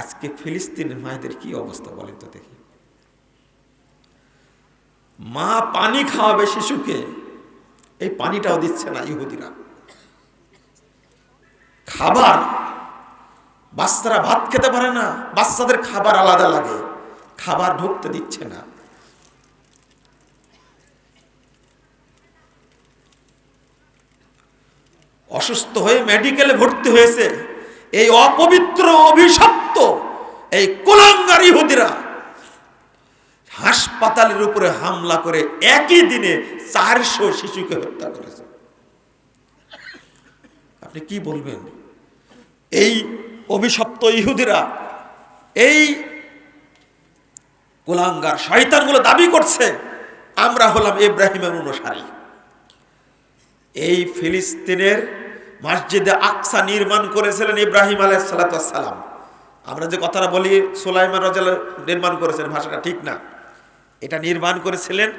আজকে ফিলিস্তিনের মায়েদের কি অবস্থা বলেন তো দেখি। মা পানি খাওয়াবে শিশুকে, এই পানিটাও দিচ্ছে না ইহুদিরা। খাবার, বাচ্চারা ভাত খেতে পারে না, বাচ্চাদের খাবার আলাদা লাগে, খাবার ঢুকতে দিচ্ছে না। অসুস্থ হয়ে মেডিকেলে ভর্তি হয়েছে, এই অপবিত্র অভিশপ্ত এই কুলাঙ্গার ইহুদিরা হাসপাতালের উপরে হামলা করে একই দিনে চারশো শিশুকে হত্যা করেছে। আপনি কি বলবেন? এই অভিশপ্ত ইহুদিরা, এই কুলাঙ্গার শয়তানগুলো দাবি করছে, আমরা হলাম ইব্রাহিমের অনুসারী। এই ফিলিস্তিনের মসজিদে আকসা নির্মাণ করেছিলেন ইব্রাহিম আলাইসালাম আমরা যে কথাটা বলি, সোলাইমান রাজাল নির্মাণ করেছেন, ভাষাটা ঠিক না। এটা নির্মাণ করেছিলেন,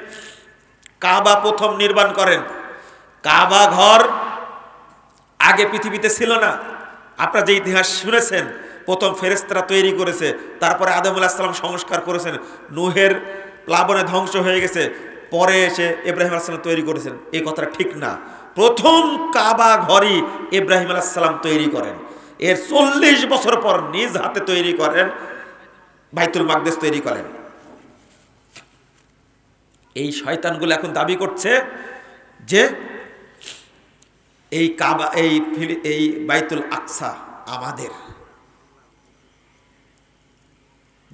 কাবা প্রথম নির্মাণ করেন। কাবা ঘর আগে পৃথিবীতে ছিল না। আপনারা যে ইতিহাস শুনেছেন, প্রথম ফেরেস্তারা তৈরি করেছে, তারপরে আদম আলাহিসাল্লাম সংস্কার করেছেন, নুহের প্লাবনে ধ্বংস হয়ে গেছে, পরে এসে ইব্রাহিম আলাহিসাল্লাম তৈরি করেছেন। এই কথাটা ঠিক না। প্রথম কাবা ঘরই ইব্রাহিম আলাহিসাল্লাম তৈরি করেন। এর চল্লিশ বছর পর নিজ হাতে তৈরি করেন, বাইতুল মাকদেশ তৈরি করেন। এই শয়তানগুলো এখন দাবি করছে যে এই কাবা, এই এই বাইতুল আকসা আমাদের।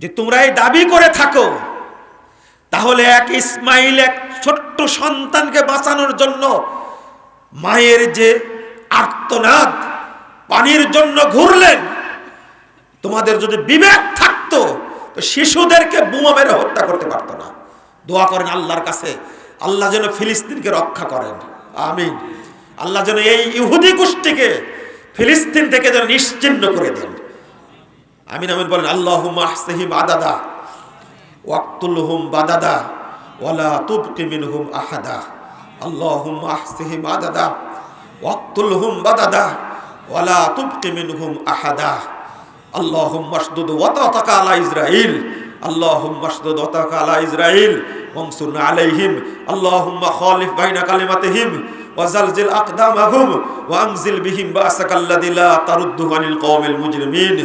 যে তোমরা এই দাবি করে থাকো, তাহলে এক ইসমাইল, এক ছোট্ট সন্তানকে বাঁচানোর জন্য মায়ের যে আর্তনাদ পানির জন্য ঘুরলেন। তোমাদের যদি বিবেক থাকতো, তো শিশুদেরকে বোমা মেরে হত্যা করতে পারতো না। দোয়া করেন আল্লাহর কাছে, আল্লাহ যেন ফিলিস্তিনকে রক্ষা করেন। আমিন। আল্লাহ যেন এই ইহুদি গোষ্ঠীকে ফিলিস্তিন থেকে যেন নিশ্চিন্ন করে দেন। আমিন আমিন বলেন আল্লাহ আহসহিম আদাদা ওয়াক্তুলহুম বাদাদা, ওয়ালা তুবকি মিনহুম আহাদা। আল্লাহুম আহসিহিম আদাদা ওয়াক্তুলহুম বাদাদা ওয়ালা তুবকি মিনহুম আহাদা আল্লাহুম মাসদুদ ওয়াতাকা আলা ইসরাইল আল্লাহুম মাসদুদ ওয়াতাকা আলা ইসরাইল وانصرنا عليهم اللهم خالف بين كلمتهم وزلزل أقدامهم وأنزل بهم بأسك الذي لا ترده عن القوم المجرمين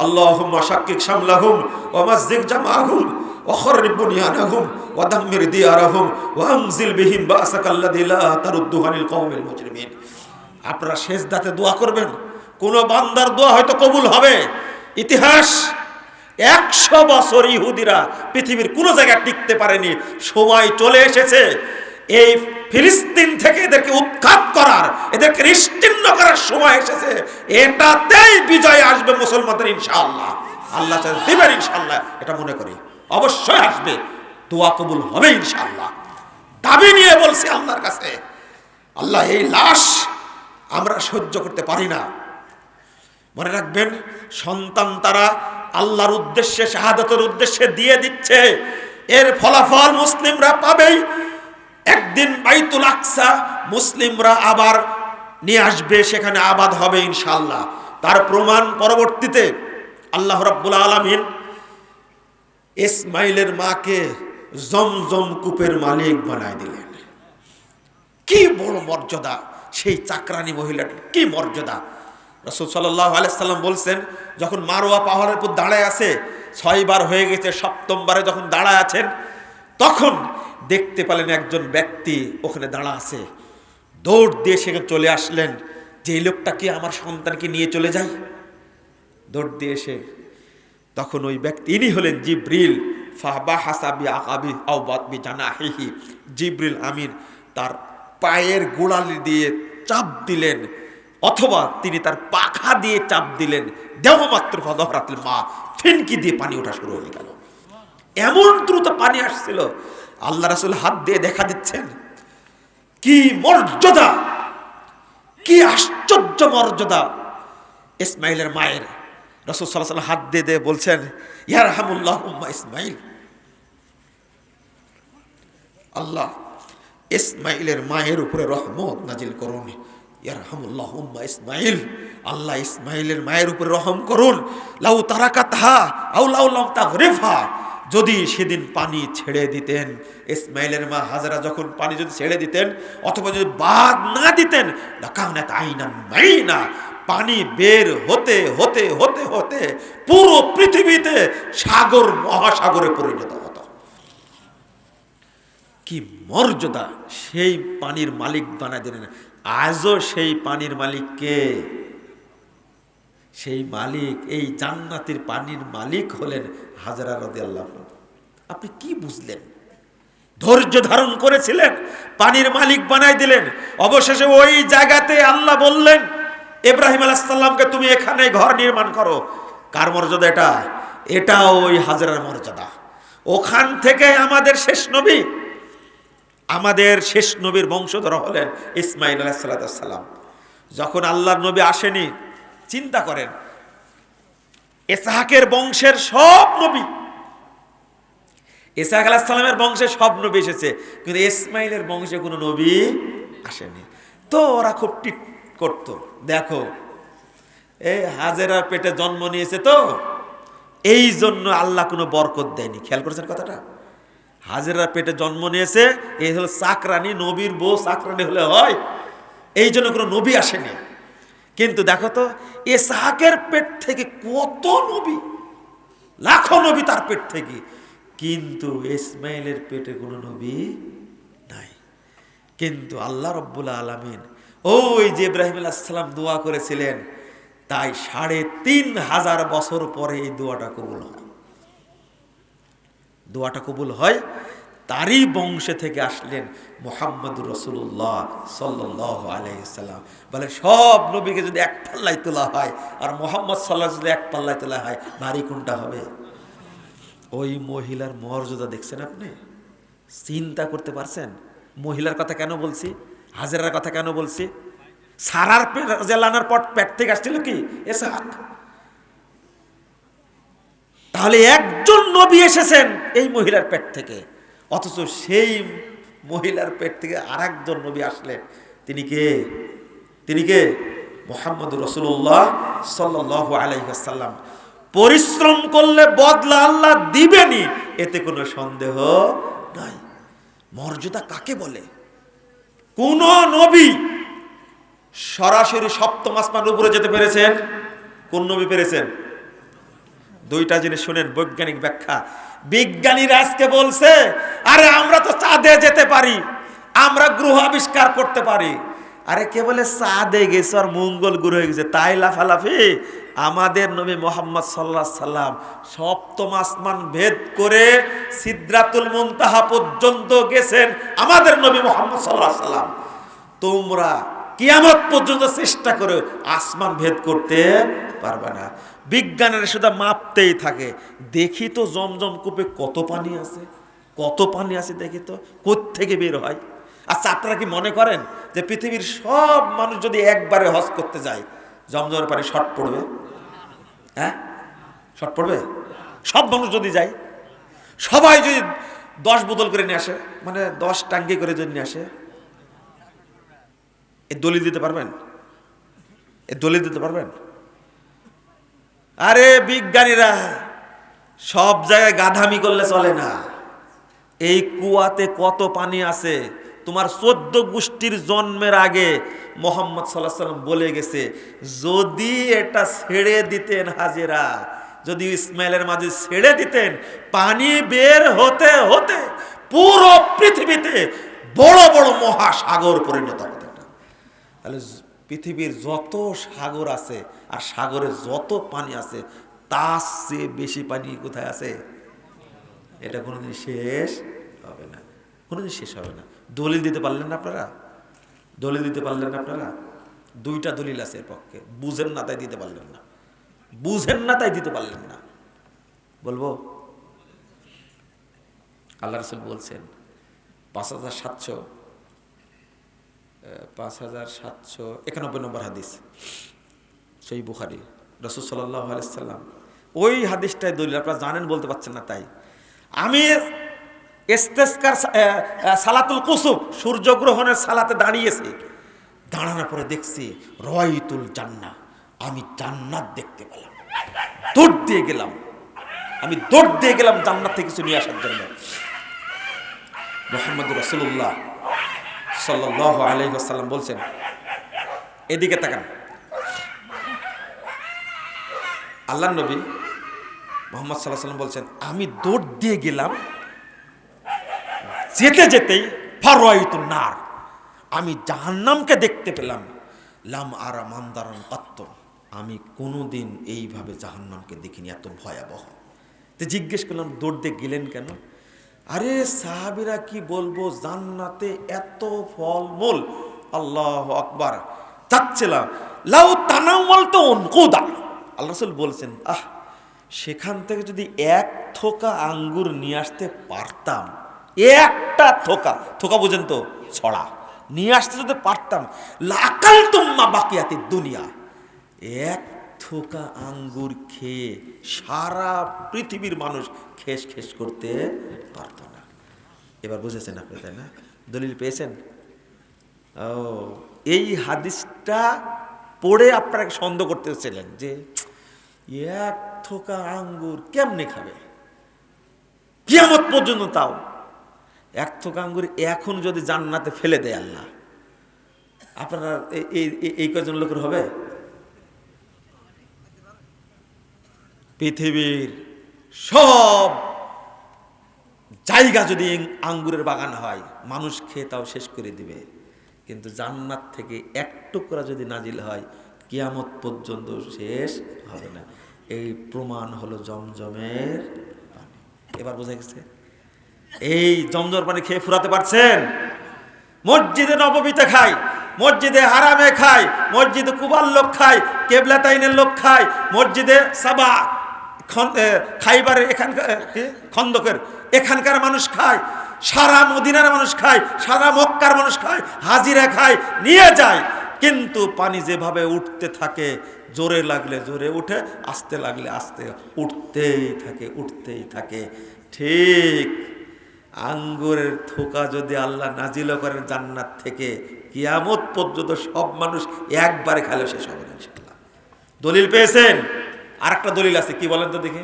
اللهم شكك شملهم ومزق جمعهم وخرب بنيانهم ودمر ديارهم وانزل بهم بأسك الذي لا ترده عن القوم المجرمين আপনারা শেষ দাতে দোয়া করবেন। কোন বান্দার দোয়া হয়তো কবুল হবে। ইতিহাস, একশো বছর ইহুদিরা পৃথিবীর কোনো জায়গায় টিকতে পারেনি। সময় চলে এসেছে। এই ফিলিস্তিন থেকে এদেরকে উৎখাত করার, এদেরকে নিশ্চিন্ন করার সময় এসেছে। এটাতেই বিজয় আসবে মুসলমানদের, ইনশাআল্লাহ। আল্লাহ দিবেন, ইনশাআল্লাহ। এটা মনে করি। অবশ্যই আসবে। দোয়া কবুল হবে, ইনশাআল্লাহ। দাবি নিয়ে বলছি আল্লাহর কাছে। আল্লাহ এই লাশ আমরা সহ্য করতে পারি না। মনে রাখবেন, সন্তান তারা আল্লাহর উদ্দেশ্যে, শাহাদতের উদ্দেশ্যে দিয়ে দিচ্ছে। এর ফলাফল মুসলিমরা পাবেই। একদিন বাইতুল আকসা মুসলিমরা আবার নিয়ে আসবে, সেখানে আবাদ হবে ইনশাল্লাহ তার প্রমাণ পরবর্তীতে আল্লাহ রাব্বুল আলামিন ইসমাইলের মাকে জমজম কূপের মালিক বানায় দিলেন। কি বড় মর্যাদা! সেই চাকরানি মহিলাটির কি মর্যাদা? রসুল সাল্লাহ আলাইসাল্লাম বলছেন, যখন মারোয়া পাহাড়ের উপর দাঁড়ায় আছে ছয়বার হয়ে গেছে সপ্তমবারে যখন দাঁড়ায় আছেন, তখন দেখতে পেলেন একজন ব্যক্তি ওখানে দাঁড়া আছে। দৌড় দিয়ে সেখানে চলে আসলেন, যে লোকটা কি আমার সন্তানকে নিয়ে চলে যায়? দৌড় দিয়ে এসে তখন ওই ব্যক্তি, ইনি হলেন জিব্রিল ফাহবা হাসাবি আকাবি আউবাতবি জানাহিহি। জিব্রিল আমিন তার পায়ের গোড়ালি দিয়ে চাপ দিলেন, অথবা তিনি তার পাখা দিয়ে চাপ দিলেন, দেহমাত্র ফদহরাতের মা ফিনকি দিয়ে পানি ওঠা শুরু হয়ে গেল। এমন দ্রুত পানি আসছিল, আল্লাহ রাসুল হাত দিয়ে দেখা দিচ্ছেন, কি মর্যাদা, কি আশ্চর্য মর্যাদা। ইসমাইলের মায়ের রসুল সাল্লাহ হাত দিয়ে দিয়ে বলছেন ইয়ার হামুল্লাহ ইসমাইল। আল্লাহ ইসমাইলের মায়ের উপরে রহমত নাজিল করুন। ইসমাইল আল্লাহ ইসমাইলের মায়ের উপরে রহম করুন। লাউ তারাকা তাহা আউ লাউ লাম তাগরিফা যদি সেদিন পানি ছেড়ে দিতেন ইসমাইলের মা হাজারা যখন পানি যদি ছেড়ে দিতেন, অথবা যদি বাদ না দিতেন, লাকানাত আইনান মাইনা। পানি বের হতে হতে হতে হতে পুরো পৃথিবীতে সাগর, মহাসাগরে পরিণত। কি মর্যাদা? সেই পানির মালিক বানায় দিলেন। আজও সেই পানির মালিককে সেই মালিক, এই জান্নাতের পানির মালিক হলেন হাজারা রদি আল্লাহ আপনি কি বুঝলেন? ধৈর্য ধারণ করেছিলেন, পানির মালিক বানাই দিলেন। অবশেষে ওই জায়গাতে আল্লাহ বললেন, ইব্রাহিম আলাহাল্লামকে তুমি এখানে ঘর নির্মাণ করো। কার মর্যাদা এটা? এটা ওই হাজারার মর্যাদা। ওখান থেকে আমাদের শেষ নবী আমাদের শেষ নবীর বংশধর হলেন ইসমাইল আলাহিসাল্লাম যখন আল্লাহর নবী আসেনি, চিন্তা করেন, এসাহাকের বংশের সব নবী ইসাহাক আলাহিসাল্লামের বংশে সব নবী এসেছে, কিন্তু ইসমাইলের বংশে কোনো নবী আসেনি। তো ওরা খুব টিক করতো, দেখো এই হাজেরার পেটে জন্ম নিয়েছে তো, এই জন্য আল্লাহ কোনো বরকত দেয়নি। খেয়াল করেছেন কথাটা? হাজেরার পেটে জন্ম নিয়েছে, এই হলো চাকরানি নবীর বউ চাকরানি হলে হয়, এই জন্য কোনো নবী আসেনি। কিন্তু দেখো তো, এ সাহাকের পেট থেকে কত নবী? লাখো নবী তার পেট থেকে। কিন্তু ইসমাইলের পেটে কোনো নবী নাই। কিন্তু আল্লাহ রব্বুল আলমিন ওই যে ইব্রাহিম আলাইসাল্লাম দোয়া করেছিলেন, তাই সাড়ে তিন হাজার বছর পরে এই দোয়াটা কবুল হয়। দোয়াটা কবুল হয়, তারই বংশে থেকে আসলেন মোহাম্মদ রসুল্লাহ সাল্লাহ আলাইসাল্লাম বলে সব নবীকে যদি এক পাল্লায় তোলা হয় আর মোহাম্মদ সাল্লাহ যদি এক পাল্লায় তোলা হয়, নারী কোনটা হবে? ওই মহিলার মর্যাদা দেখছেন আপনি? চিন্তা করতে পারছেন? মহিলার কথা কেন বলছি? হাজারার কথা কেন বলছি? সারার জেলানার পর পেট থেকে আসছিল কি? এসাক। তাহলে একজন নবী এসেছেন এই মহিলার পেট থেকে। অথচ সেই মহিলার পেট থেকে আর একজন নবী আসলেন। তিনি কে? তিনি কে? মোহাম্মদ রসুল্লাহ সাল্লাহ আলাইসাল্লাম পরিশ্রম করলে বদলা আল্লাহ দিবেনি এতে কোনো সন্দেহ নাই। মর্যাদা কাকে বলে? কোন নবী সরাসরি সপ্তম আসমান উপরে যেতে পেরেছেন? কোন নবী পেরেছেন? দুইটা জিনিস শুনেন, বৈজ্ঞানিক ব্যাখ্যা। বিজ্ঞানীরা আজকে বলছে, আরে আমরা তো চাঁদে যেতে পারি, আমরা গ্রহ আবিষ্কার করতে পারি। আরে কে বলে চাঁদে গেছে আর মঙ্গল গ্রহে গেছে? তাই লাফালাফি। আমাদের নবী মোহাম্মদ সাল্লাহ সাল্লাম সপ্তম আসমান ভেদ করে সিদ্রাতুল মুনতাহা পর্যন্ত গেছেন আমাদের নবী মোহাম্মদ সাল্লাহ সাল্লাম। তোমরা কিয়ামত পর্যন্ত চেষ্টা করে আসমান ভেদ করতে পারবে না। বিজ্ঞানের শুধু মাপতেই থাকে। দেখি তো জমজম কূপে কত পানি আছে, কত পানি আছে দেখি তো থেকে বের হয়? আচ্ছা আপনারা কি মনে করেন যে পৃথিবীর সব মানুষ যদি একবারে হজ করতে যায়, জমজমের পানি শর্ট পড়বে? হ্যাঁ? শর্ট পড়বে? সব মানুষ যদি যায়, সবাই যদি দশ বোতল করে নিয়ে আসে মানে দশ টাঙ্গি করে যদি নিয়ে আসে, এ দলিল দিতে পারবেন? এ দলিল দিতে পারবেন? আরে বিজ্ঞানীরা, সব জায়গায় গাধামি করলে চলে না। এই কুয়াতে কত পানি আছে? তোমার চোদ্দ গোষ্ঠীর জন্মের আগে মোহাম্মদ সাল্লাহ সাল্লাম বলে গেছে, যদি এটা ছেড়ে দিতেন হাজিরা, যদি ইসমাইলের মাঝে ছেড়ে দিতেন, পানি বের হতে হতে পুরো পৃথিবীতে বড় বড় মহাসাগর পরিণত হতো। তাহলে পৃথিবীর যত সাগর আছে আর সাগরে যত পানি আছে, তার চেয়ে বেশি পানি কোথায় আছে? এটা কোনোদিন শেষ হবে না। কোনোদিন শেষ হবে না। দলিল দিতে পারলেন না আপনারা? দলিল দিতে পারলেন না আপনারা? দুইটা দলিল আছে এর পক্ষে। বুঝেন না তাই দিতে পারলেন না। বুঝেন না তাই দিতে পারলেন না। বলব? আল্লাহ রসুল বলছেন, পাঁচ হাজার সাতশো পাঁচ হাজার সাতশো একানব্বই নম্বর হাদিস সেই বুখারি। রসুল সাল্লাহ আলাইসাল্লাম ওই হাদিসটাই দলিল, আপনারা জানেন বলতে পারছেন না তাই। আমি এস্তেস্কার সালাতুল কুসুফ সূর্যগ্রহণের সালাতে দাঁড়িয়েছি। দাঁড়ানোর পরে দেখছি রয়তুল জান্না আমি জান্নাত দেখতে পেলাম। দৌড় দিয়ে গেলাম। আমি দৌড় দিয়ে গেলাম জান্নাত থেকে কিছু নিয়ে আসার জন্য। মোহাম্মদ রসুল্লাহ সাল্লাহ বলছেন, এদিকে তাকান। আল্লাহ নবী মোহাম্মদ সাল্লাহ সাল্লাম বলছেন, আমি দৌড় দিয়ে গেলাম, যেতে যেতেই ফারোয়াইতুন নার, আমি জাহান্নামকে দেখতে পেলাম। লাম আরা মান্দারান কাত্ত, আমি কোনোদিন এইভাবে জাহান্নামকে দেখিনি, এত ভয়াবহ। তো জিজ্ঞেস করলাম, দৌড় দিয়ে গেলেন কেন? আরে সাহাবিরা কি বলব, জান্নাতে এত ফলমূল। আল্লাহ আকবার। চাচ্ছিলাম, লাউ তানাওয়াল তো অনকুদা আল্লাহ রসুল বলছেন, আহ, সেখান থেকে যদি এক থোকা আঙ্গুর নিয়ে আসতে পারতাম, একটা থোকা থোকা বুঝেন তো, ছড়া, নিয়ে আসতে যদি পারতাম লাকাল তোমা বাকিয়াতে দুনিয়া, এক থোকা আঙ্গুর খেয়ে সারা পৃথিবীর মানুষ খেস খেস করতে পারত না। এবার বুঝেছেন আপনি, তাই না? দলিল পেয়েছেন? ও, এই হাদিসটা পড়ে আপনারা সন্দেহ করতেছিলেন যে এক থোকা আঙ্গুর কেমনে খাবে? কিয়ামত পর্যন্ত তাও। এক থোকা আঙ্গুর এখন যদি জান্নাতে ফেলে দেয় আল্লাহ, আপনারা এই- এই কজন লোকের হবে? পৃথিবীর সব জায়গা যদি আঙ্গুরের বাগান হয়, মানুষ খেয়ে তাও শেষ করে দিবে। কিন্তু জান্নাত থেকে এক টুকরা যদি নাজিল হয়, কিয়ামত পর্যন্ত শেষ হবে না। এই প্রমাণ হলো জমজমের পানি। এবার বোঝা গেছে, এই জমজমের পানি খেয়ে ফুরাতে পারছেন? মসজিদে নবমীতে খায় মসজিদে হারামে খায় মসজিদে কুবার লোক খায় কেবলাতাইনের লোক খায় মসজিদে সাবা খাইবারের এখানকার খন্দকের। এখানকার মানুষ খায়, সারা মদিনার মানুষ খায়, সারা মক্কার মানুষ খায়, হাজিরা খায়, নিয়ে যায়। কিন্তু পানি যেভাবে উঠতে থাকে, জোরে লাগলে জোরে উঠে, আসতে লাগলে আসতে উঠতেই থাকে উঠতেই থাকে। ঠিক আঙ্গুরের থোকা যদি আল্লাহ নাজিল করেন জান্নাত থেকে, কিয়ামত পর্যন্ত সব মানুষ একবারে খেলে শেষ হবে দলিল পেয়েছেন? আর একটা দলিল আছে, কি বলেন তো দেখি।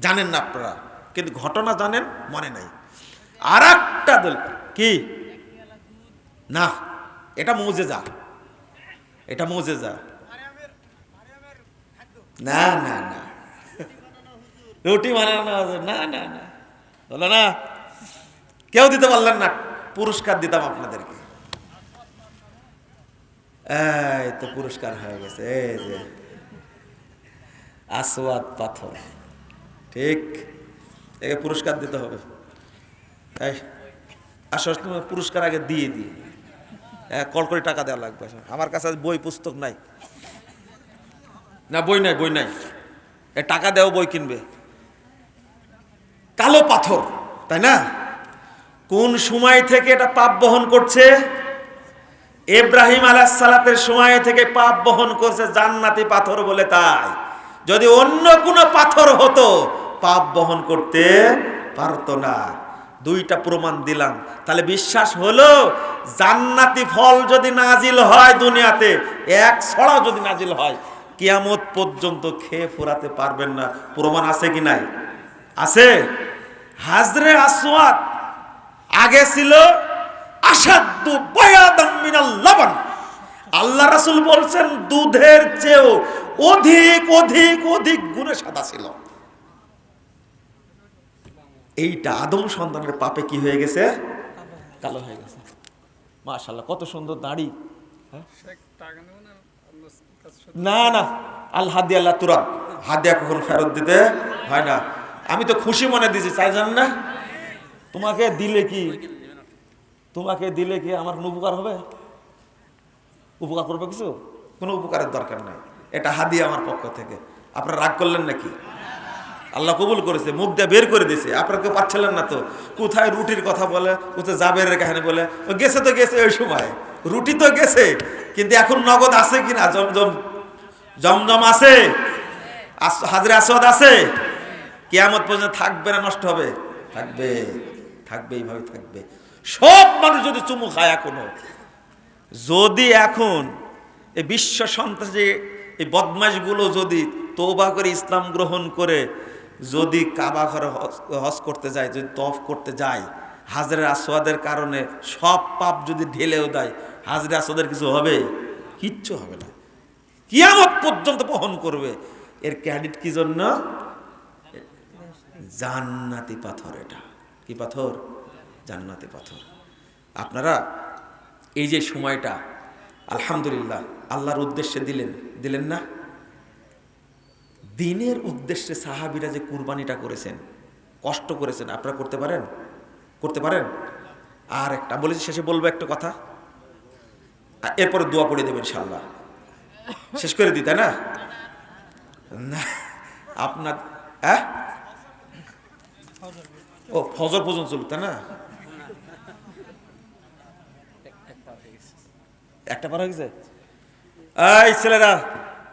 জানেন না আপনারা, কিন্তু ঘটনা জানেন, মনে নাই। আর একটা দলিল, কি? না, এটা মৌজেজা। এটা মৌজেজা। না না না। রুটি বানানো। না না না। বলো না। কেউ দিতে পারলেন না, পুরস্কার দিতাম আপনাদেরকে। এই তো পুরস্কার হয়ে গেছে, এই যে। আসওয়াদ পাথর। ঠিক। একে পুরস্কার দিতে হবে। এই আসলে পুরস্কার আগে দিয়ে দিই। হ্যাঁ, কল করে টাকা দেওয়া লাগবে আমার কাছে বই পুস্তক নাই। না বই নাই বই নাই। এ টাকা দেও বই কিনবে। কালো পাথর তাই না? কোন সময় থেকে এটা পাপ বহন করছে? ইব্রাহিম আলাহালাতের সময় থেকে পাপ বহন করছে জান্নাতি পাথর বলে তাই। যদি অন্য কোনো পাথর হতো, পাপ বহন করতে পারতো না। দুইটা প্রমাণ দিলাম। তাহলে বিশ্বাস হলো, জান্নাতি ফল যদি নাজিল হয় দুনিয়াতে, এক ছড়াও যদি নাজিল হয়, কিয়ামত পর্যন্ত খেয়ে ফুরাতে পারবেন না। প্রমাণ আছে কি নাই? আছে। হাজরে আসওয়াদ আগে ছিল আসাদ্দু বয়াদাম মিনাল আল্লাহ রাসূল বলছেন, দুধের চেয়েও অধিক অধিক অধিক গুণে সাদা ছিল। এইটা আদম সন্তানের পাপে কি হয়ে গেছে? কালো হয়ে গেছে। মাশাল্লাহ কত সুন্দর দাড়ি। হ্যাঁ? না? না আল হাদি আল্লাহ তুরাব হাদিয়া কখন ফেরত দিতে হয় না। আমি তো খুশি মনে দিয়েছি চাই জান না? তোমাকে দিলে কি? তোমাকে দিলে কি আমার কোনো উপকার হবে? উপকার করবে কিছু? কোনো উপকারের দরকার নাই। এটা হাদিয়া আমার পক্ষ থেকে। আপনারা রাগ করলেন নাকি? আল্লাহ কবুল করেছে, মুখ দিয়ে বের করে দিয়েছে। আপনারা কেউ পাচ্ছিলেন না তো? কোথায় রুটির কথা বলে, কোথায় জাবেরের কাহিনী বলে? ও গেছে তো গেছে ওই সময়। রুটি তো গেছে, কিন্তু এখন নগদ আছে কিনা? জমজম জমজম আছে? হাজরে আসওয়াদ আছে? কেয়ামত পর্যন্ত থাকবে না, নষ্ট হবে? থাকবে থাকবে, এইভাবে থাকবে। সব মানুষ যদি চুমু খায় এখনও। যদি এখন এই বিশ্ব সন্ত্রাসী এই বদমাশগুলো যদি তৌবা করে ইসলাম গ্রহণ করে, যদি কাবা ঘরে হজ- করতে যায়, যদি তফ করতে যায় হাজরের আসওয়াদের কারণে সব পাপ যদি ঢেলেও দেয়, হাজরে আসওয়াদের কিছু হবে? কিচ্ছু হবে না। কিয়ামত পর্যন্ত বহন করবে। এর ক্যাডিট কি জন্য? জান্নাতি পাথর এটা। কি পাথর? জান্নাতি পাথর। আপনারা এই যে সময়টা আলহামদুলিল্লাহ, আল্লাহর উদ্দেশ্যে দিলেন। দিলেন না? দিনের উদ্দেশ্যে সাহাবিরা যে কুরবানিটা করেছেন, কষ্ট করেছেন, আপনারা করতে পারেন? করতে পারেন? আর একটা, বলেছি, শেষে বলব একটা কথা। এরপরে দোয়া পড়ে দেবেন ইনশাল্লাহ শেষ করে দিই, তাই না? না, আপনার হ্যাঁ ও, ফজর পর্যন্ত চলুক তাই না? একটা পার হয়ে গেছে? এই ছেলেরা,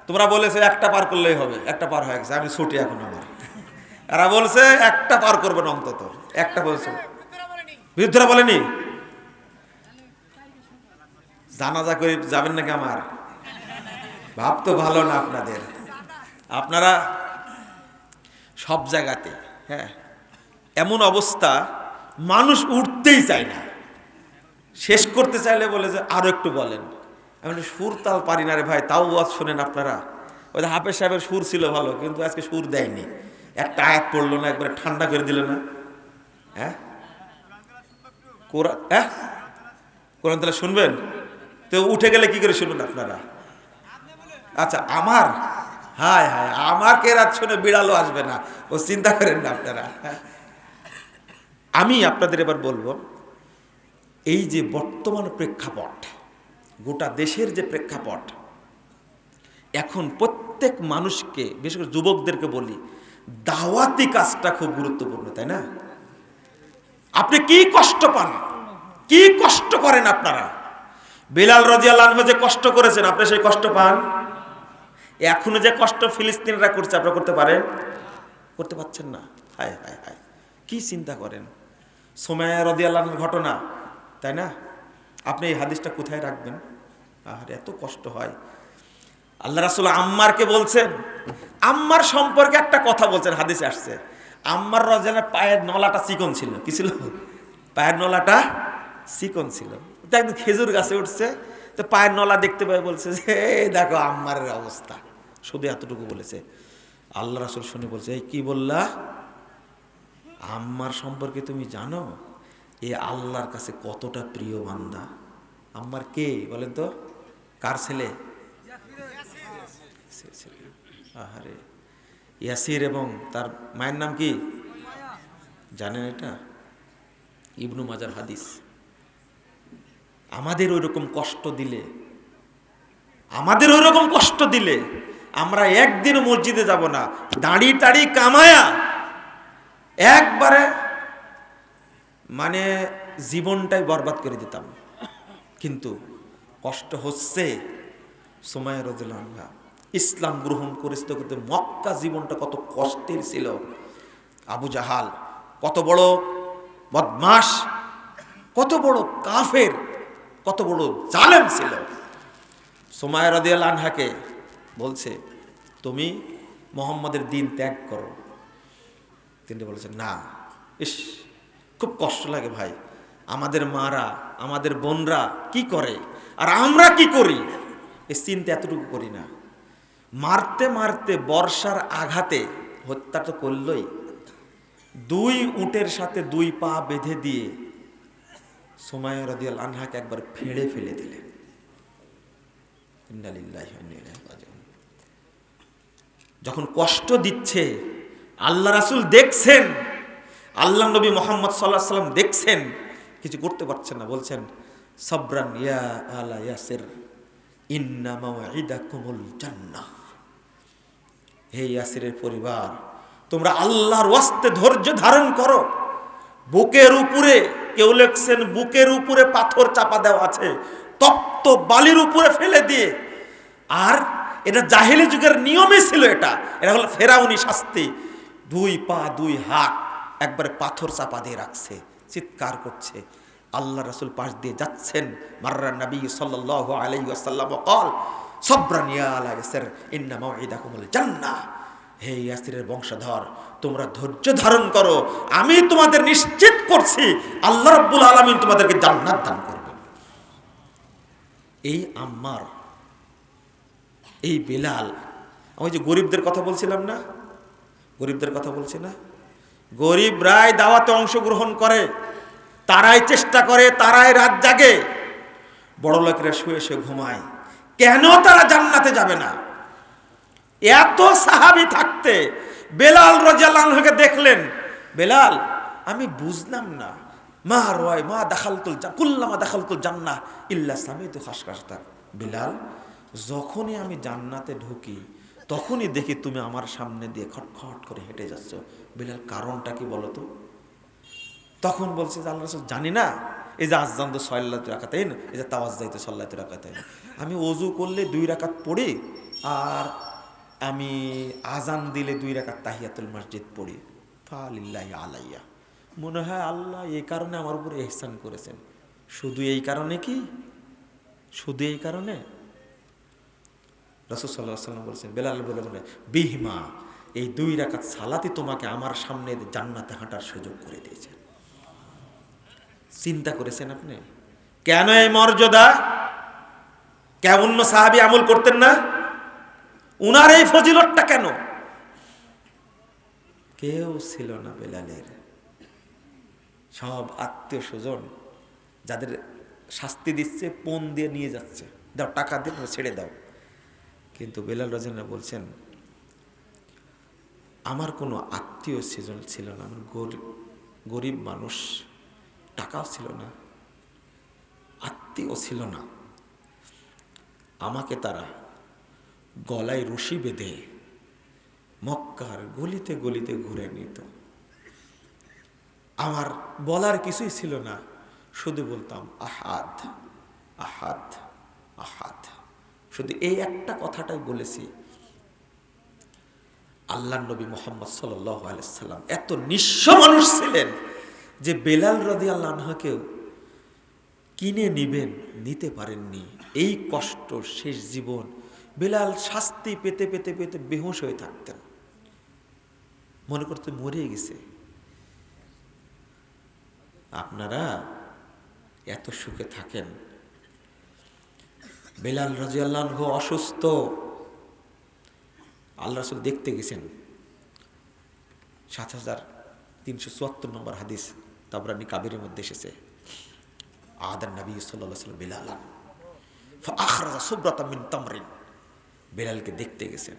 তোমরা বলেছে একটা পার করলেই হবে, একটা পার হয়ে গেছে, আমি ছুটি এখন আমার। এরা বলছে, একটা পার করবেন অন্তত, একটা বলছে। বিরুদ্ধরা বলেনি? জানাজা করে যাবেন নাকি আমার? ভাব তো ভালো না আপনাদের। আপনারা সব জায়গাতে হ্যাঁ এমন অবস্থা, মানুষ উঠতেই চায় না। শেষ করতে চাইলে বলে যে আরও একটু বলেন। আমি সুর তাল পারি না রে ভাই, তাও ওয়াজ শোনেন আপনারা। ওই হাফেজ সাহেবের সুর ছিল ভালো, কিন্তু আজকে সুর দেয়নি। একটা আয়াত পড়ল না, একবারে ঠান্ডা করে দিল না। হ্যাঁ? কোরআন হ্যাঁ? কোরআন তাহলে শুনবেন? তো উঠে গেলে কি করে শুনবেন আপনারা? আচ্ছা আমার, হায় হায়, আমার কেরাত শুনে বিড়ালও আসবে না? ও চিন্তা করেন না আপনারা? আমি আপনাদের এবার বলব এই যে বর্তমান প্রেক্ষাপট, গোটা দেশের যে প্রেক্ষাপট, এখন প্রত্যেক মানুষকে, বিশেষ করে যুবকদেরকে বলি, দাওয়াতি কাজটা খুব গুরুত্বপূর্ণ, তাই না? আপনি কি কষ্ট পান? কি কষ্ট করেন আপনারা? বিলাল রাজিয়াল্লাহ যে কষ্ট করেছেন, আপনি সেই কষ্ট পান? এখনও যে কষ্ট ফিলিস্তিনরা করছে, আপনারা করতে পারেন? করতে পারছেন না? হায় হায় হায়। কি চিন্তা করেন? সোমায়া রদিয়াল্লাহর ঘটনা তাই না? আপনি এই হাদিসটা কোথায় রাখবেন? আর এত কষ্ট হয়। আল্লাহ রাসুল আম্মারকে বলছেন, আম্মার সম্পর্কে একটা কথা বলছেন, হাদিসে আসছে। আম্মার রজানের পায়ের নলাটা চিকন ছিল, কি ছিল? পায়ের নলাটা চিকন ছিল। তো একদম খেজুর গাছে উঠছে, তো পায়ের নলা দেখতে পাই বলছে যে দেখো আম্মারের অবস্থা। শুধু এতটুকু বলেছে। আল্লাহ রাসুল শুনে বলছে, এই কি বললা? আম্মার সম্পর্কে তুমি জানো? এ আল্লাহর কাছে কতটা প্রিয় বান্দা? আমার কে? বলেন তো। কার ছেলে? আহারে। ইয়াসির এবং তার মায়ের নাম কি? জানেন এটা? ইবনু মাজার হাদিস। আমাদের ওই রকম কষ্ট দিলে, আমাদের ওই রকম কষ্ট দিলে আমরা একদিনও মসজিদে যাব না। দাড়ি টাড়ি কামায়া একবারে মানে জীবনটাই বরবাদ করে দিতাম। কিন্তু কষ্ট হচ্ছে সময় রজুল্লাহ ইসলাম গ্রহণ করেছিল করতে মক্কা জীবনটা কত কষ্টের ছিল। আবু জাহাল কত বড় বদমাস কত বড় কাফের, কত বড় জালেম ছিল। সময় রদিয়াল আনহাকে বলছে, তুমি মোহাম্মদের দিন ত্যাগ করো। তিনি বলেছেন, না। ইস খুব কষ্ট লাগে ভাই। আমাদের মারা, আমাদের বোনরা কি করে? আর আমরা কি করি? এই চিন্তা এতটুকু করি না। মারতে মারতে বর্ষার আঘাতে হত্যা তো করলই। দুই উটের সাথে দুই পা বেঁধে দিয়ে সময় রদিয়াল আনহাকে একবার ফেড়ে ফেলে দিলেন। যখন কষ্ট দিচ্ছে, আল্লাহ রাসুল দেখছেন আল্লাহ নবী মোহাম্মদ সাল্লাহ সাল্লাম দেখছেন, কিছু করতে পারছেন না, বলছেন, সবরান ইয়া আলা ইয়াসির, ইন্না মাওয়াইদাকুমুল জান্নাহ। হে ইয়াসিরের পরিবার, তোমরা আল্লাহর ওয়াস্তে ধৈর্য ধারণ করো। বুকের উপরে, কেউ লেখছেন, বুকের উপরে পাথর চাপা দেওয়া আছে, তপ্ত বালির উপরে ফেলে দিয়ে। আর এটা জাহেলি যুগের নিয়মই ছিল এটা এটা হলো ফেরাউনি শাস্তি। দুই পা, দুই হাত একবারে পাথর চাপা দিয়ে রাখছে, চিৎকার করছে। আল্লাহ রসুল পাশ দিয়ে যাচ্ছেন। মার্রা নবী সাল্লাহ আলাই আসাল্লাম কল সব্রানিয়া আলাগেসের ইন্না জান্না হে ইয়াসিরের বংশধর, তোমরা ধৈর্য ধারণ করো। আমি তোমাদের নিশ্চিত করছি, আল্লাহ রব্বুল আলমিন তোমাদেরকে জান্নাত দান করবেন। এই আম্মার, এই বেলাল, আমি যে গরিবদের কথা বলছিলাম না? গরিবদের কথা বলছি না? গরিবরাই দাওয়াতে অংশগ্রহণ করে, তারাই চেষ্টা করে, তারাই রাত জাগে। বড় লোকেরা শুয়ে শুয়ে ঘুমায়। কেন তারা জান্নাতে যাবে না? এত সাহাবি থাকতে বেলাল রাজিয়াল্লাহকে দেখলেন, বেলাল, আমি বুঝলাম না। মা রয়, মা দাখালতুল কুল্লামা দাখালতুল জান্নাহ ইল্লা সামিতু খাসখাসতা বেলাল, যখনই আমি জান্নাতে ঢুকি, তখনই দেখি তুমি আমার সামনে দিয়ে খটখট করে হেঁটে যাচ্ছ। বেলাল কারণটা কি বলো তো? তখন বলছে যে আল্লাহ রাসূল, জানি না। এই যে আজান তো সল্লাত রাখাতেন এই যে তাওয়াজ যাইতে সল্লাত রাখাতেন আমি অজু করলে দুই রাকাত পড়ি আর আমি আজান দিলে দুই রাকাত তাহিয়াতুল মসজিদ পড়ি। ফালিল্লাহ আলাইয়া। মনে হয় আল্লাহ এই কারণে আমার উপরে এহসান করেছেন। শুধু এই কারণে কি? শুধু এই কারণে? রসুল সাল্লাহ সাল্লাম বলছেন, বেলাল বলে বলে, বিহমা এই দুই রাকাত সালাতি তোমাকে আমার সামনে জান্নাতে হাঁটার সুযোগ করে দিয়েছেন চিন্তা করেছেন আপনি? কেন এই মর্যাদা? কেমন সাহাবি আমল করতেন না? উনার এই ফজিলতটা কেন? কেউ ছিল না বেলালের। সব আত্মীয় স্বজন যাদের শাস্তি দিচ্ছে, পণ দিয়ে নিয়ে যাচ্ছে। দাও, টাকা দিয়ে ছেড়ে দাও। কিন্তু বেলাল রাজনা বলছেন আমার কোনো আত্মীয় স্বজন ছিল না। আমার গরিব গরিব মানুষ, টাকাও ছিল না, আত্মীয় ছিল না। আমাকে তারা গলায় রশি বেঁধে মক্কার গলিতে গলিতে ঘুরে নিত। আমার বলার কিছুই ছিল না, শুধু বলতাম, আহাদ আহাদ আহাদ। শুধু এই একটা কথাটাই বলেছি আল্লাহ নবী মোহাম্মদ সাল্লাম এত নিঃস্ব মানুষ ছিলেন যে বেলাল রদি আল্লাহকেও কিনে নিবেন, নিতে পারেননি। এই কষ্ট, শেষ জীবন বেলাল শাস্তি পেতে পেতে পেতে বেহুশ হয়ে থাকতেন। মনে করতে মরে গেছে। আপনারা এত সুখে থাকেন। বেলাল রাজিয়াল্লাহ অসুস্থ। আল্লাহ রসুল দেখতে গেছেন। সাত হাজার তিনশো চুয়াত্তর নম্বর হাদিস তাবরানি কাবিরের মধ্যে এসেছে। আদার নবী সাল্লাহ সাল্লাম বেলালান আখরাজা সুব্রতা মিন তামরিন, বেলালকে দেখতে গেছেন।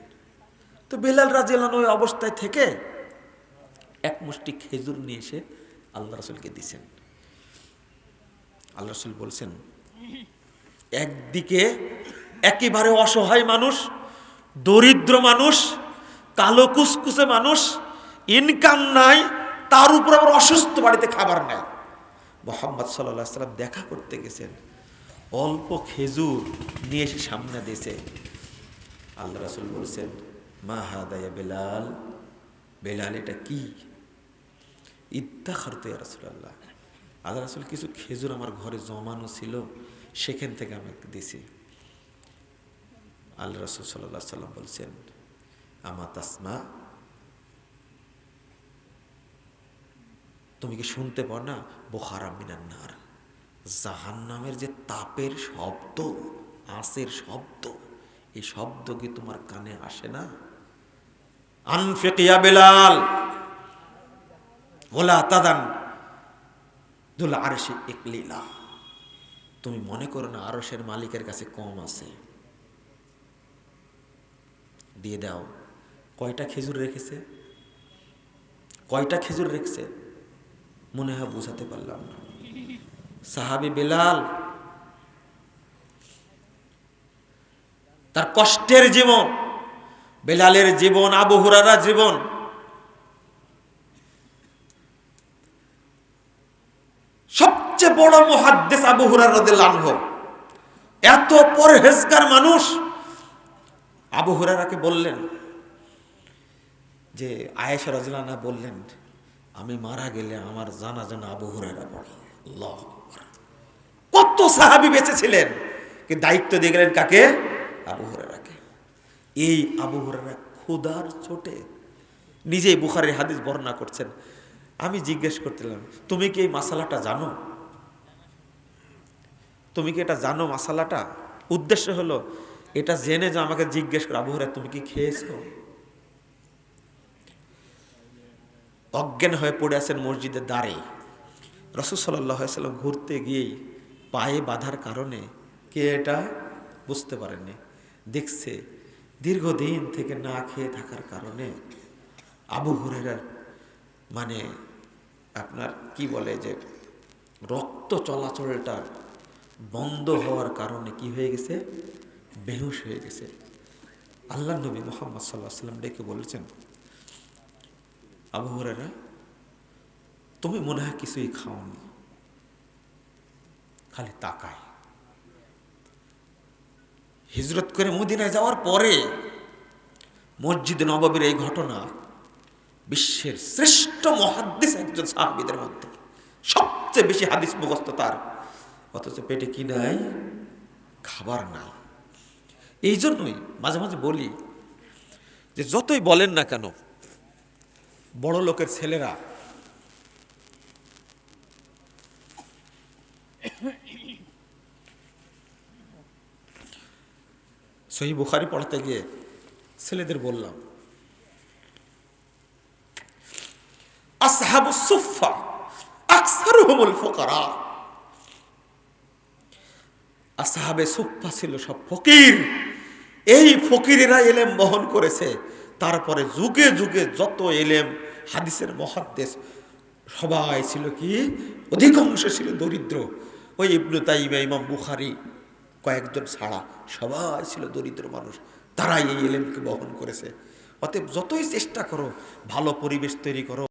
তো বেলাল রাজিয়াল্লাহ ওই অবস্থায় থেকে এক মুষ্টি খেজুর নিয়ে এসে আল্লাহ রসুলকে দিছেন। আল্লাহ রসুল বলছেন, একদিকে একেবারে অসহায় মানুষ দরিদ্র মানুষ, কালো কুসকুসে মানুষ ইনকাম নাই, তার উপর আবার অসুস্থ বাড়িতে খাবার নেয়। মোহাম্মদ সাল্লাহ সাল্লাম দেখা করতে গেছেন। অল্প খেজুর নিয়ে এসে সামনে দিয়েছে। আল্লাহ রাসুল বলছেন, মা হাদায়া বেলাল? বেলাল, এটা কি? ইদ্দা খারতে রাসুল্লাহ আল্লাহ রাসুল, কিছু খেজুর আমার ঘরে জমানো ছিল, সেখান থেকে আমি দিছি আল্লাহ রসুল সাল্লাহ সাল্লাম বলছেন, আমা তাসমা তুমি কি শুনতে পাও না? বোখারা মিনান্নার জাহান নামের যে তাপের শব্দ আঁসের শব্দ, এই শব্দ কি তোমার কানে আসে না? আনফিকিয়া বেলাল। ওলা তাদান। দুল আরশি একলিলা তুমি মনে করো না আরসের মালিকের কাছে কম আছে। দিয়ে দাও। কয়টা খেজুর রেখেছে? কয়টা খেজুর রেখেছে? মনে হয় বুঝাতে পারলাম না। সাহাবি বেলাল তার কষ্টের জীবন, বেলালের জীবন, আবু হুরারা জীবন। সবচেয়ে বড় মহাদ্দেশ আবু হুরার এত পরহেজগার মানুষ আবু হুরারাকে বললেন যে, আয়েশা রাজলানা বললেন, আমি মারা গেলে আমার জানা জানা আবু হুরারা পড়ে। আকবার। কত সাহাবি বেঁচে ছিলেন কিন্তু দায়িত্ব দিয়ে গেলেন কাকে? আবু হুরারাকে এই আবু হুরারা ক্ষুধার চোটে নিজেই বুখারের হাদিস বর্ণনা করছেন। আমি জিজ্ঞেস করতেলাম, তুমি কি এই মাসালাটা জানো? তুমি কি এটা জানো মাসালাটা? উদ্দেশ্য হলো এটা জেনে যে আমাকে জিজ্ঞেস করো, আবু তুমি কি খেয়েছো? অজ্ঞান হয়ে পড়ে আছেন মসজিদের দ্বারে। রসুল সাল্লাম ঘুরতে গিয়েই পায়ে বাঁধার কারণে কে এটা বুঝতে পারেননি। দেখছে দীর্ঘদিন থেকে না খেয়ে থাকার কারণে আবু হুরেরার মানে আপনার কি বলে যে রক্ত চলাচলটা বন্ধ হওয়ার কারণে কি হয়ে গেছে? বেহুশ হয়ে গেছে। আল্লাহ নবী মোহাম্মদ সাল্লাহ সাল্লাম ডেকে বলেছেন, আবু হুরেরা তুমি মনে হয় কিছুই খাওনি। খালি তাকায় হিজরত করে মদিনায় যাওয়ার পরে মসজিদ নবাবের এই ঘটনা বিশ্বের শ্রেষ্ঠ মহাদ্দিস একজন সাহাবিদের মধ্যে। সবচেয়ে বেশি হাদিস মুখস্থ তার। অথচ পেটে কি নাই? খাবার নাই। এই জন্যই মাঝে মাঝে বলি যে যতই বলেন না কেন, বড় লোকের ছেলেরা সহি বুখারি পড়াতে গিয়ে ছেলেদের বললাম, আসহাবু সুফা সুফা ছিল সব ফকির। এই ফকিরেরা এলেম বহন করেছে। তারপরে যুগে যুগে যত এলেম, হাদিসের মহাদ্দেশ, সবাই ছিল কি? অধিকাংশ ছিল দরিদ্র। ওই ইবনু তাইমা ইমাম বুখারি, কয়েকজন ছাড়া সবাই ছিল দরিদ্র মানুষ। তারাই এই এলেমকে বহন করেছে। অতএব যতই চেষ্টা করো, ভালো পরিবেশ তৈরি করো।